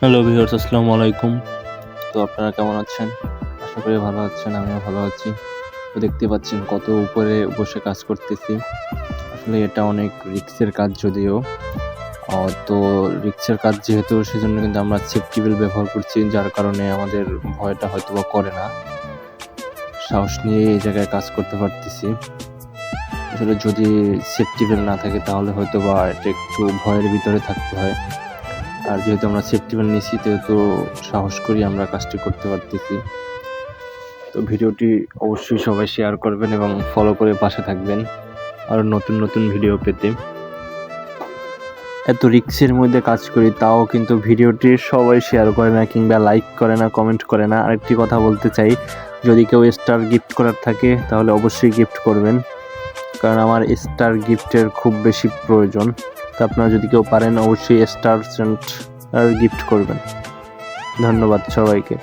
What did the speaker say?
Hello viewers, আসসালামু আলাইকুম। তো আপনারা কেমন আছেন? আশা করি ভালো আছেন, আমিও ভালো আছি। তো দেখতে পাচ্ছেন কত উপরে বসে কাজ করতেছি। আসলে এটা অনেক রিক্সের কাজ যদিও। তো রিক্সের কাজ যেহেতু, সেজন্য কিন্তু আমরা সেফটি বেল ব্যবহার করছি, যার কারণে আমাদের ভয়টা হয়তো বা করে না। সাহস নিয়ে এই জায়গায় কাজ করতে পারতেছি। আসলে যদি সেফটি বেল না থাকে, তাহলে হয়তো বা এটা একটু ভয়ের ভিতরে থাকতে হয়। আর যেহেতু আমরা সেফটি বেল নিয়েছি সেহেতু সাহস করি আমরা কাজটি করতে পারতেছি। তো ভিডিওটি অবশ্যই সবাই শেয়ার করবেন এবং ফলো করে পাশে থাকবেন আর নতুন নতুন ভিডিও পেতে। এত রিক্সের মধ্যে কাজ করি, তাও কিন্তু ভিডিওটি সবাই শেয়ার করে না কিংবা লাইক করে না কমেন্ট করে না। আরেকটি কথা বলতে চাই, যদি কেউ স্টার গিফট করার থাকে, তাহলে অবশ্যই গিফট করবেন। কারণ আমার স্টার গিফটের খুব বেশি প্রয়োজন। তো আপনারা যদি কেউ পারেন অবশ্যই স্টার সেন্ট আর গিফট করবেন। ধন্যবাদ সবাইকে।